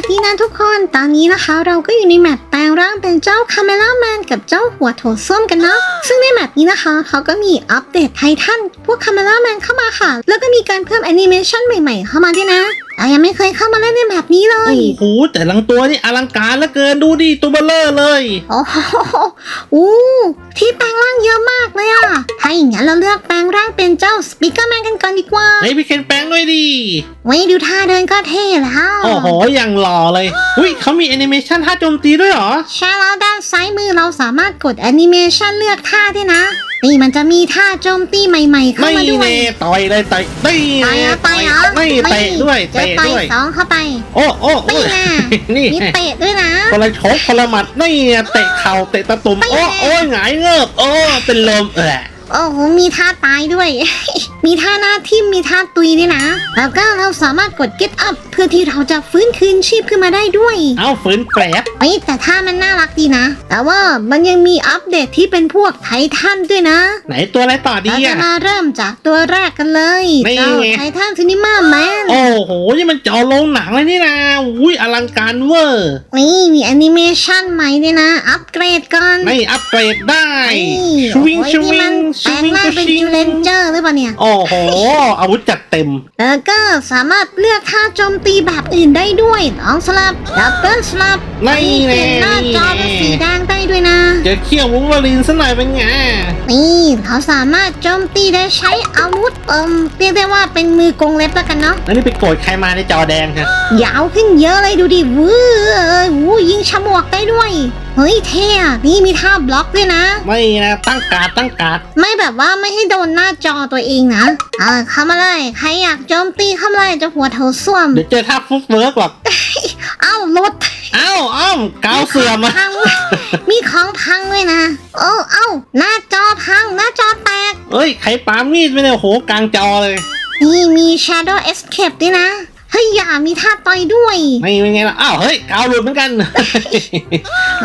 วัสดีนะทุกคน ตอนนี้นะคะเราก็อยู่ในแมปแปลงร่างเป็นเจ้าคาเมล่าแมนกับเจ้าหัวโถส้วมกันเนาะ ซึ่งในแมปนี้นะคะเขาก็มีอัปเดตไททันพวกคาเมล่าแมนเข้ามาค่ะ แล้วก็มีการเพิ่มแอนิเมชันใหม่ ๆ เข้ามาด้วยนะแต่ยังไม่เคยเข้ามาเล่นในแมปนี้เลโอ้ยโห แต่ลังตัวนี่อลังการเหลือเกินดูดิตัวเบลเลอร์เลย โอ้โหอู้ที่แปลงร่างเยอะมากเลยอะถ้าอย่างนั้นเราเลือกแปลงร่าง เป็นเจ้าสปีกเกอร์แมนกันก่อนดีกว่าไอ้ยพี่เคนแปลงด้วยดิไว้ดูท่าเดินก็เท่แล้ว โอ้โหอย่างหล่อเลยอุ้ยเขามีแอนิเมชันท่าโจมตีด้วยเหรอ ใช่แล้วด้านซ้ายมือเราสามารถกดแอนิเมชันเลือกท่าด้วยนะ นี่มันจะมีท่าโจมตีใหม่ ๆ เข้าไม่มาด้วยเน่ต่อยเลยต่อยตีไปเน่อะไปอะไม่เตะด้วยจะเตะต่อยด้วยสองเข้าไป โอ้โอ้ไม่โอ้น่ะนี่มีเตะด้วยนะคนละชกคนละหมัดนี่เตะเข่าเตะตะตุ่มไม่โอ้แน่โอ้ยหงายเงือบโอ้เป็นลมเออ โอ้โหมีท่าตายด้วย มีท่าหน้าทิ่มมีท่าตุยด้วยนะ แล้วก็เราสามารถกด get up เพื่อที่เราจะฟื้นคืนชีพขึ้นมาได้ด้วย เอาฝืนแปลบเฮ้ยแต่ท่ามันน่ารักดีนะ แต่ว่ามันยังมีอัปเดตที่เป็นพวกไททันด้วยนะไหนตัวอะไรต่อดีเราจะอะ มาเริ่มจากตัวแรกกันเลยนี่เจ้าไงไททันซินิมาแมนโอ้โห นี่มันจอโรงหนังเลยนี่นะอุ้ยอลังการเวอร์นี่มีแอนิเมชันใหม่ด้วยนะ อัปเกรดก่อน ไม่อัปเกรดได้นี่ชวิงโอ้ยชนี่วิมังนชแปลงวิงร่างชเป็นวิงจูเลนเจอร์หรือเปล่าเนี่ย โอ้โห อาวุธจัดเต็ม แล้วก็สามารถเลือกท่าโจมตีแบบอื่นได้ด้วยลองสลับดับเบิลสลับไม่เปลี่ยนหน้าจอแน่เป็นสีแดงได้ด้วยนะเจอเขี้ยววูล์ฟเวอรีนซะหน่อยเป็นไง นี่เขาสามารถโจมตีได้ใช้อาวุธเอิมเรียกได้ว่าเป็นมือกรงเล็บแล้วกันเนาะ แล้วนี่ไปโกรธใครมาในจอแดงฮะยาวขึ้นเยอะเลยดูดิวื้อเอ้ยวู้ยิงฉมวกได้ด้วย เฮ้ยเท่อะนี่มีท่าบล็อกด้วยนะ ไม่นะตั้งการดตั้งการดไม่แบบว่าไม่ให้โดนหน้าจอตัวเองนะเออเข้ามาเลยใครอยากโจมตีเข้ามาเลยเจะหัวเถาส้วม เดี๋ยวเจอท่าฟุตเวิร์กหรอกเอ้ารถเอ้าเอ้ากาวเสื่อมมีอะของพังมีของพังด้วยนะโอ้เอ้าหน้าจอพังหน้าจอแตกเอ้ยใครปามีดไปเนี่ยโอ้โหกลางจอเลย นี่มี Shadow Escape ด้วยนะ เฮ้ยอย่ามีท่าต่อยด้วยไม่เป็นไงล่ะอ้าวเฮ้ยกาวหลุดเหมือนกัน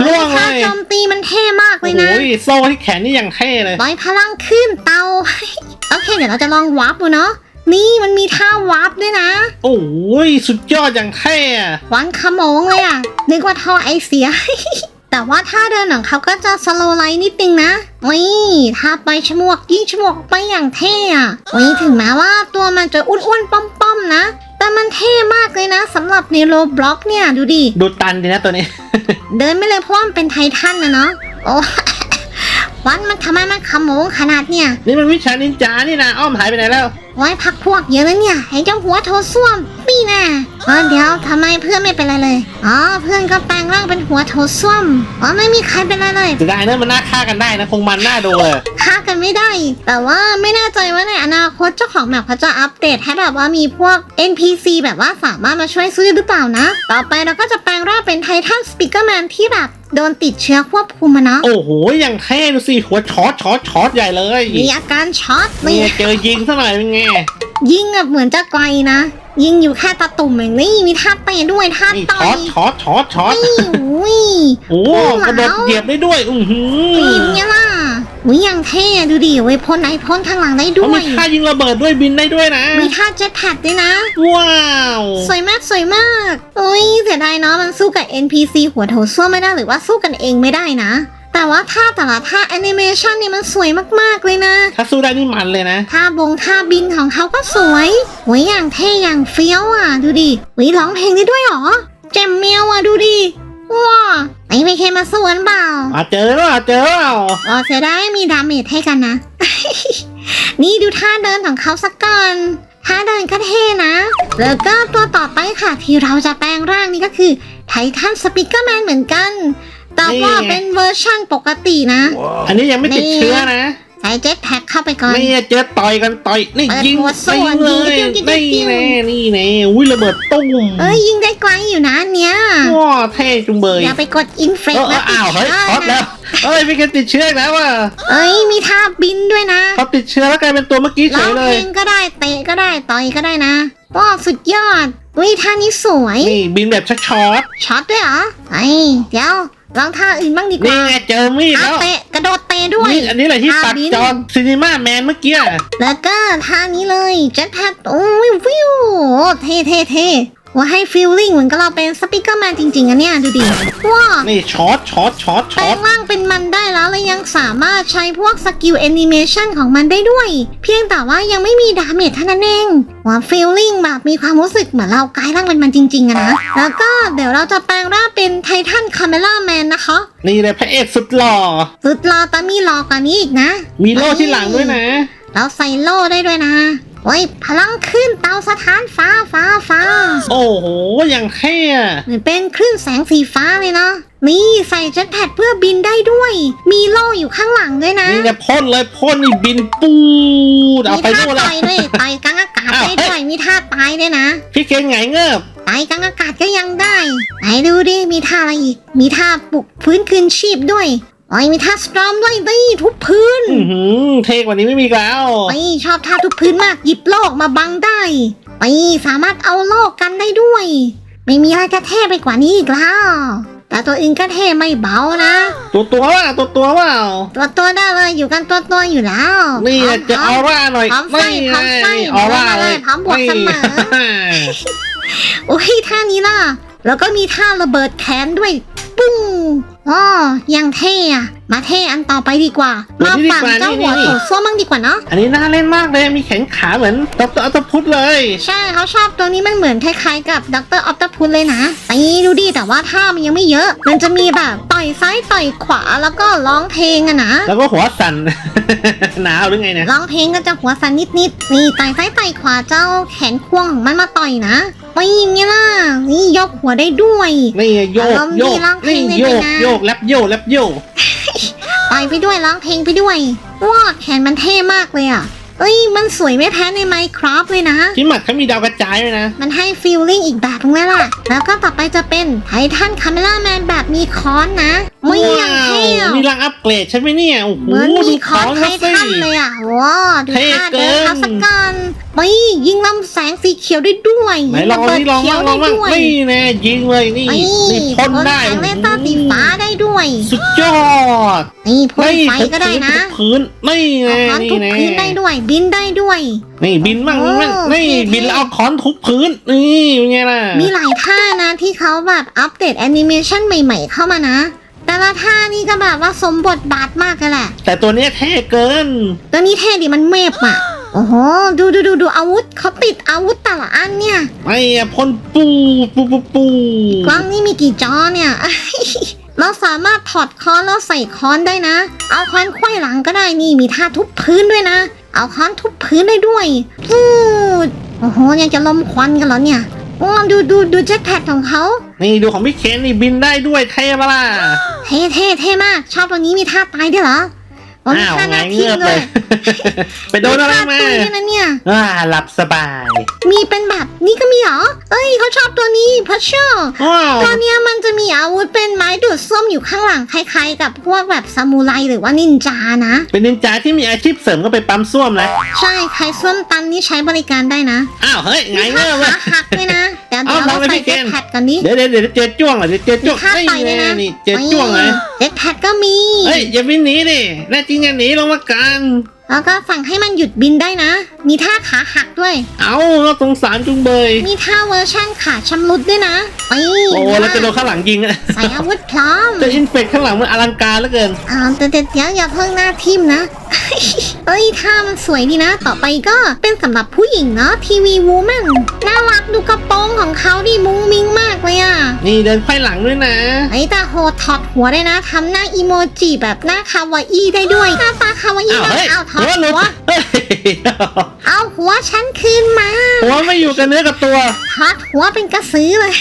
ล่วงเลท่ายโจมตีมันเท่มากเลโอ้ยโหนะโซ่ที่แขนนี่อย่างเท่เลยร้อยพลังขึ้นเตา โอเคเดี๋ยวเราจะลองวาร์ปดูเนาะนี่มันมีท่าวาร์ปด้วยนะโอ้ยสุดยอดอย่างเท่อะควันขโมงเลยอะนึกว่าท่อไอเสีย แต่ว่าท่าเดินของเขาก็จะสโลไลท์นิดนึงนะนี่ท่าไปฉมวกยิงฉมวกไปอย่างเท่อะนี่ถึงแม้ว่าตัวมันจะอ้วนๆป้อมๆนะ แต่มันเท่มากเลยนะสำหรับในโลบล็อกเนี่ยดูดิ ดูตันดีนะตัวนี้ เดินไม่เลยเพราะว่ามันเป็นไททันนะเนาะโอ้ วันมันทำไมมันขโมงขนาดเนี่ย นี่มันวิชานินจานี่นะอ้อมหายไปไหนแล้ว ไว้พักพวกเยอะแล้วเนี่ยไอ้เจ้าหัวโถส้วมปีน่ะเออเดี๋ยวทำไมเพื่อนไม่เป็นไรเลย อ๋อเพื่อนก็แปลงร่างเป็นหัวโถส้วม อ๋อไม่มีใครเป็นไรเลย จะได้นะมันน่าฆ่ากันได้นะคงมันน่าดูเลย ฆ่ากันไม่ได้แต่ว่าไม่แน่ใจว่าในอนาคตเจ้าของแมปเขาจะอัปเดตให้แบบว่ามีพวก NPC แบบว่าสามารถมาช่วยซื้อหรือเปล่านะ ต่อไปเราก็จะแปลงร่างเป็นไททันสปีกเกอร์แมนที่แบบโดนติดเชื้อควบคุมมาเนาะโอ้โห อย่างเท่ดูสิหัวช็อตช็อตช็อตใหญ่เลยมีอาการช็อตนี่นี่เจอยิงซะหน่อยเป็นไงยิงแบบเหมือนจะไกลนะ ยิงอยู่แค่ตาตุ่มเองนี่มีท่าเตะด้วยท่านี่ต่อช็อตยช็อตช็อตช็อตนี่อุ้ยโอ้กระโดดเหยียบได้ด้วย อือหือนี่เนี่ยล่ะ อุ้ยยังเท่ดูดิเว้ยพ่นไอพ่นข้างหลังได้เขาด้วมีย ท่ายิงระเบิดด้วยบินได้ด้วยนะ มีท่าเจ็ตแพดด้วยนะ ว้าวสวยมากสวยมากอุ้ยเสียดายเนาะมันสู้กับ NPC หัวโถส้วมไม่ได้หรือว่าสู้กันเองไม่ได้นะ แต่ว่าท่าแต่ละท่าแอนิเมชันนี่มันสวยมากๆเลยนะ ถ้าสู้ได้นี่มันเลยนะ ท่าบงท่าบินของเขาก็สวยโอ้ยอย่างเท่อย่างเฟี้ยวอะ ดูดิวิร้องเพลงได้ด้วยเหรอแจมเมียวอะ ดูดิ ว้าไอ้ไม่เคมาสวนเปล่าอะเจอแล้วอะเจอแล้วอ๋อเสียดายไม่มีดาเมจให้กันนะ นี่ดูท่าเดินของเขาสักก่อนท่าเดินก็เท่นะ แล้วก็ตัวต่อไปค่ะ ที่เราจะแปลงร่างนี่ก็คือไททันสปิเกอร์แมนเหมือนกัน แต่ว่าเป็นเวอร์ชั่นปกตินะ อันนี้ยังไม่ติดเชื้อนะ ใส่เจ็ตแพ็คเข้าไปก่อน นี่เจอต่อยกันต่อยนี่เปิดยิงหัวส่ยิวนงเลยยิงจิ้วจิ้วจิ้นี่วแน่นี่แน่อุ้ยระเบิดตุ้มเอ้ยยิงได้ไกลอยู่นะอันเนี้ยว้าเท่จุงเบยอย่าไปกดอินเฟเออนะอ้าวเฮ้ยติดช็อตเชื้แล้อวเอ้ยพี่แกติดเชื้ออีกแล้วว่ะเอ้ยมีท่าบินด้วยนะพอติดเชื้อแล้วกลายเป็นตัวเมื่อกี้เฉร้อยงเลเพลยงก็ได้เตะก็ได้ต่อยก็ได้นะว้าวสุดยอดอุ้ยท่านี้สวยนี่บินแบบช็อตช็อตด้วยเหรอไอ้เดี๋ยวลองท่าอื่นบ้างดีๆกนี่ว่าไงเจอมีดอะแล้วเตะกระโดด เตะด้วยนี่อันนี้แหละที่ท่าตัดบินจอซีนีมาแมนเมื่อกี้ แล้วก็ท่านี้เลยเจ็ตแพดโอ้ยวิวเท่เท่เท่ ว่าให้ฟีลลิ่งเหมือนกับเราเป็นสปิเกอร์แมนจริงๆอะเนี่ยดูดิว้านี่ช็อตช็อตช็อตแปลช็อตงร่างเป็นมันได้แล้วและยังสามารถใช้พวกสกิลแอนิเมชันของมันได้ด้วย เพียงแต่ว่ายังไม่มีดาเมจเท่านั้นเองว่าฟีลลิ่งแบบมีความรู้สึกเหมือนเรากลายร่างเป็นมันจริงๆอะนะ แล้วก็เดี๋ยวเราจะแปลงร่างเป็นไททันคาเมล่าแมนนะคะ นี่เลยพระเอกสุดหล่อ สุดรอแต่มีรอกว่านี้อีกนะ มีโล่ที่หลังด้วยนะเราใส่โล่ได้ด้วยนะ โอ้ยพลังขึ้นเตาสถานฟ้าฟ้าฟ้าโอ้โห อย่างเท่อะเหมือนเป็นคลื่นแสงสีฟ้าเลยเนาะนี่ใส่เจ็ตแพดเพื่อบินได้ด้วย มีโล่อยู่ข้างหลังด้วยนะนี่เนี่ยพ่นเลยพ่นนี่บินปูดเอามีไปท่านู่นแล้วต่อยด้วยต่อยกลางอากาศอ้าวได้ด้วยมีท่าตายด้วยนะพี่เคนไงเงือบต่อยกลางอากาศก็ยังได้ ไหนดูดิมีท่าอะไรอีก มีท่าปลุกฟื้นคืนชีพด้วย โอ้ยมีท่าสตรอมด้วยนี่ทุบพื้นอื้อหือเท่กว่านี้ไม่มีอีกแล้วไอ้ชอบท่าทุบพื้นมากหยิบโลกมาบังได้ไอ้สามารถเอาโลกกันได้ด้วย ไม่มีอะไรจะเท่ไปกว่านี้อีกแล้ว แต่ตัวอื่นก็เท่ไม่เบานะ ตัวตัวว่าตัวตัวว่าตัวตัวได้เลยอยู่กันตัวตัวอยู่แล้วนี่พร้อมจะพร้อออมร่าหน่อยพร้อมไฟนี่พร้อมไฟออร่ามาเลเลยยพร้อมบวกเสมอโอ้ยท่านี้ล่ะแล้วก็มีท่าระเบิดแขนด้วย ปุ้ง อ๋อยังเท่อะมาเท่อันต่อไปดีกว่าตัวมานี้ดีฝั่งกว่าเจ้านี่หัวนี่โถส้วมมั่งดีกว่าเนาะอันนี้น่าเล่นมากเลยมีแขนขาเหมือนดรอัตพุทธเลย ใช่เขาชอบตัวนี้มันเหมือนคล้ายๆกับดรออฟตพุลเลยนะแต่นี่ดูดิแต่ว่าท่ามันยังไม่เยอะ มันจะมีแบบต่อยซ้ายต่อยขวาแล้วก็ร้องเพลงอะนะแล้วก็หัวสั่นหนาวหรือไงเนี่ยร้องเพลงก็จะหัวสั่นนิดๆนี่ต่อยซ้ายต่อยขวาเจ้าแขนควงของมันมาต่อยนะ ไปอย่างนี้ล่ะนี่ยกหัวได้ด้วยนี่โยกอารมณ์โยดีกร้องเพลนี่งได้โยด้วยกนะโยกแลบโยกแลบโยกต่อยไปด้วยร้องเพลงไปด้วยว้าแขนมันเท่มากเลยอะ เอ้ย มันสวยไม่แพ้ในไมค์ครับเลยนะ ที่หมัดเขามีดาวกระจายด้วยนะ มันให้ฟีลลิ่งอีกแบบนึงเลยล่ะ แล้วก็ต่อไปจะเป็นไททันคาเมล่าแมนแบบมีค้อนนะไม่ยังเท่อะมีรังอัปเกรดใช่ไหมเนี่ยโอ้โหเหมือนดูมีขค้ออนงไทเขาสิทันเลยอะว้าดูเท่ท่าเกิเดินนเขาสักกันไปยิงลำแสงสีเขียวได้ด้วยไหนลองระเบิดนี่ลองเขียบ้าวงลได้องบ้างด้วยนี่แน่ยิงเลยนี่ไอ้นี่พ่นได้แสงเลเซอร์สีฟ้าได้ด้วย สุดยอดนี่พ่นนี่ไฟก็ได้นะทุบพื้นนี่เอาแน่ค้อนนี่ทุบแน่พื้นได้ด้วย บินได้ด้วย นี่บินบ้างโอ้บินบ้างนี่เท่ๆบินแล้วเอาค้อนทุบพื้น นี่เป็นไงล่ะ มีหลายท่านะที่เขาแบบอัปเดตแอนิเมชันใหม่ ๆ เข้ามานะแต่ละท่านี่ก็แบบว่าสมบทบาทมากเลยแหละ แต่ตัวเนี้ยเท่เกิน ตัวนี้เท่ดิมันเมฟอะ โอ้โห ดูดูดูดูอาวุธเขาติดอาวุธแต่ละอันเนี่ย ไอ้อะพ่นปูปูปูปูกล้องนี่มีกี่จอเนี่ย เราสามารถถอดค้อนแล้วใส่ค้อนได้นะ เอาค้อนควยหลังก็ได้นี่มีท่าทุบพื้นด้วยนะ เอาค้อนทุบพื้นได้ด้วยพูดโอ้โหยังจะลมควันกันเหรอเนี่ยโอ้ดูดูดูเจ็ตแพดของเขา นี่ดูของพี่เคนนี่บินได้ด้วยเท่ปะล่ะ เท่เท่เท่มาก ชอบตัวนี้มีท่าตายด้วยเหรอ โอ้มีอ้าวท่าหไงน้าเงืทิ้งอบด้เลวยยไปโดนอะไรท่มาตุยด้วยนะเนี่ย อ่าหลับสบายมีเป็นแบบนี้ก็มีเหรอ เอ้ยเขาชอบตัวนี้พัชเชอร์ว้าวตัวเนี้ยมันจะมีอาวุธเป็นไม้ดูดซ่วมอยู่ข้างหลังคล้ายๆ กับพวกแบบซามูไรหรือว่านินจานะ เป็นนินจาที่มีอาชีพเสริมก็ไปปั๊มส้วมนะใช่ใครส้วมตันนี่ใช้บริการได้นะอ้าวเฮ้ยไงมีเงืท่าอบเลขายหักด้วยนะ เดี๋ยวเดี๋ยวเอาเราลองเลยใส่พี่เกเจ็ตณฑ์แพดกันดิเดี๋ยวเดี๋ยวเดี๋ยวเจอจ้วงเหรอเดี๋ยวเจอมีจ้วงท่าไม่ต่อยด้วยนะนี่เจอจ้วงเลยเจ็ตแพดก็มี เฮ้ยอย่าวิ่งหนีดิแน่จริงอย่าหนีลงมากันแล้วก็สั่งให้มันหยุดบินได้นะ มีท่าขาหักด้วย เอาน่าสงสารจุงเบย มีท่าเวอร์ชั่นขาชำรุดด้วยนะไปโอ้แล้วจะโดนข้างหลังยิงอะใส่อาวุธพร้อม จะอินเฟกข้างหลังมันอลังการเหลือเกินอ่าแต่เดี๋ยวอย่าเพิ่งหน้าทิมนะเอ้ยท่ามันสวยดีนะ ต่อไปก็เป็นสำหรับผู้หญิงเนาะทีวีวูแมนน่ารักดูกระโปรง ของเขาดิมุ้งมิ้งมากเลยอะ นี่เดินไขว้หลังด้วยนะ ไอ้ตาโหดถอดหัวได้นะทำหน้าอีโมจิแบบหน้าคาวาอี้ได้ด้วย หน้าตาคาวาอี้อ้าวมากเฮ้ยเอาถอหัดวหลุดหัว เฮ้ยเอาหัวฉันคืนมา หัวไม่อยู่กับเนื้อกับตัว ถอดหัวเป็นกระสือเลย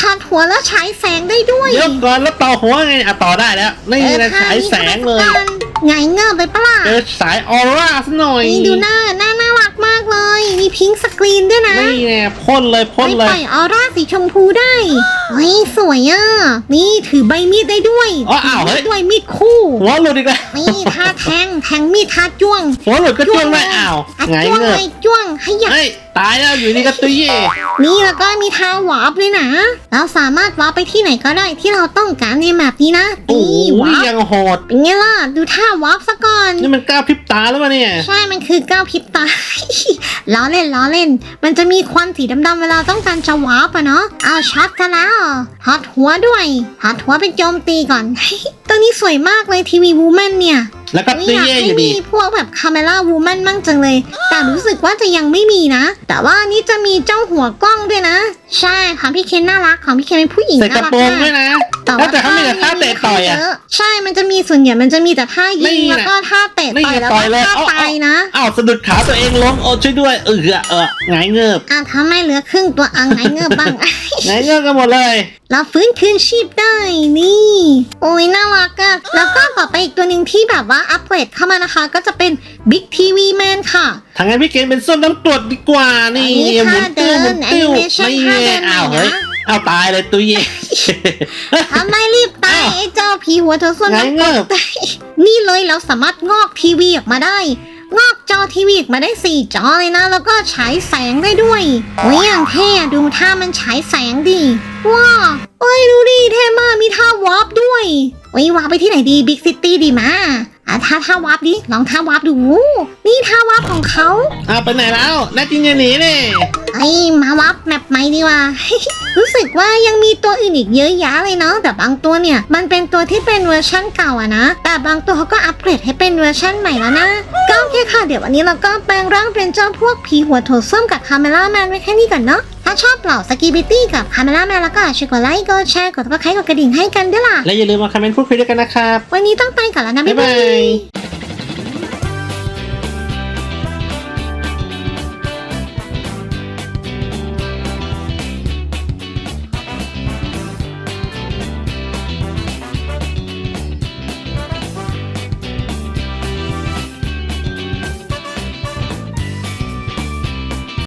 ถอดหัวแล้วฉายแสงได้ด้วยเดี๋ยวก่อนแล้วต่อหัวไงอะต่อได้แล้ว นี่เออนะท่ฉายแสงเลยนี้ก็เป็นไงเงือบไปปะล่ะเจอสายออร่าซะหน่อย นี่ดูหน้าหน้าน่ารักมากเลย มีพิงค์สกรีนด้วยนะ นี่ไงพ่นเลย พ่นไม่เลปล่ยอยออร่าสีชมพูได้เฮ้ยสวยอะ นี่ถือใบมีดได้ด้วยอ๋ออ้าวถืเฮ้ยมีดด้วยมีดคู่หัวหลุดอีกแล้วนี่ท่าแทงแทงมีดท่าจ้วงหัวหลุดก็จ้วงได้อ้าวอะไงจ้วงเงือเลยจ้วงให้ยักเฮ้ยตายแล้วอยู่นี่ก็ตุยเย่นี่แล้วก็มีทางวาร์ปด้วยนะ เราสามารถวาร์ปไปที่ไหนก็ได้ที่เราต้องการในแมปนี้นะโอ้นี่ยวาร์ปยังโหดเป็นไงล่ะ ดูท่าวาร์ปซะก่อน นี่มันก้าวพริบตาแล้ววะเนี่ย ใช่ มันคือก้าวพริบตา ล้อเล่นล้อเล่น มันจะมีควันสีดำๆเวลาต้องการจะวาร์ปอะเนาะเอาช็อตกันแล้วถอดหัวด้วยถอดหัวเป็นโจมตีก่อน ตรงนี้สวยมากเลยทีวีวูแมนเนี่ยแล้วก็ไม่ตุยอยากเย่อให้ยู่ดีมีพวกแบบคาเมล่าวูแมนมั่งจังเลย แต่รู้สึกว่าจะยังไม่มีนะ แต่ว่านี่จะมีเจ้าหัวกล้องด้วยนะใช่ของพี่เคนน่ารักของพี่เคนเป็นผู้หญิงใส่กน่าระรักโปรงมากด้วยนะแต่แล้วว่าแต่เขามีแต่ท่าเตะต่อยอะเใช่มันจะมีส่วนใหญ่มันจะมีแต่ท่ายินี่งนะแล้วก็ท่าเตะนี่ต่อยแล้วต่ก็อยเลยท่าเอาตายนะอ้าวสะดุดขาตัวเองล้มโอ้ช่วยด้วยเออเออไงายเงือบอะทำไมเหลือครึ่งตัวอังไหนเงือบบ้างไงายเงือบกันหมดเลยเราฟื้นคืนชีพได้นี่ โอ้ยน่ารักอะแล้วก็ต่อไปอีกตัวหนึ่งที่แบบว่าอัปเกรดเข้ามานะคะ ก็จะเป็น Big TV Man ค่ะทางนั้นพี่เกณฑ์เป็นส้มน้ำตรวจดีกว่านี่อันนี้หมุนติ้วหมุนติ้วท่าเดินไม่ animation ท่าเดินอ้าวใหม่นะเฮ้ยอ้าวตายเลยตุยเย่ทำไมรีบตายอ้าวไอ้เจ้าผีหัวเธอส่วนไงายเงือบนี่เลยเราสามารถงอกทีวีออกมาได้ งอกจอทีวีออกมาได้สี่จอเลยนะ แล้วก็ฉายแสงได้ด้วยโอ้ยอย่างเท่อะดูท่ามันฉายแสงดิว้าโอ้ยดูดิเท่มากมีท่าวาร์ปด้วยโอ้ยวาร์ปไปที่ไหนดีบิ๊กซิตี้ดีมา อะท่าท่าวาร์ปดิ ลองท่าวาร์ปดู นี่ท่าวาร์ปของเขาอ้าวไปไหนแล้วแน่จริงจะหนีนี่ไอ้มาวาร์ปแมปใหม่ดีว่า รู้สึกว่ายังมีตัวอื่นอีกเยอะแยะเลยเนาะ แต่บางตัวเนี่ย มันเป็นตัวที่เป็นเวอร์ชั่นเก่าอะนะ แต่บางตัวเขาก็อัปเกรดให้เป็นเวอร์ชั่นใหม่แล้วนะ ก็โอเคค่ะ เดี๋ยววันนี้เราก็แปลงร่างเป็นเจ้าพวกผีหัวโถส้วมกับคาเมล่าแมนไว้แค่นี้ก่อนเนาะ ถ้าชอบเหล่าสกีบิตี้กับคาเมล่าแมนแล้วก็ช่วยกดไลค์กดแชร์กดติดตามกดกระดิ่งให้กันด้วยล่ะ และอย่าลืมมาคอมเมนต์พูดคุยด้วยกันนะครับ วันนี้ต้องไปก่อนแล้วนะ บ๊ายบาย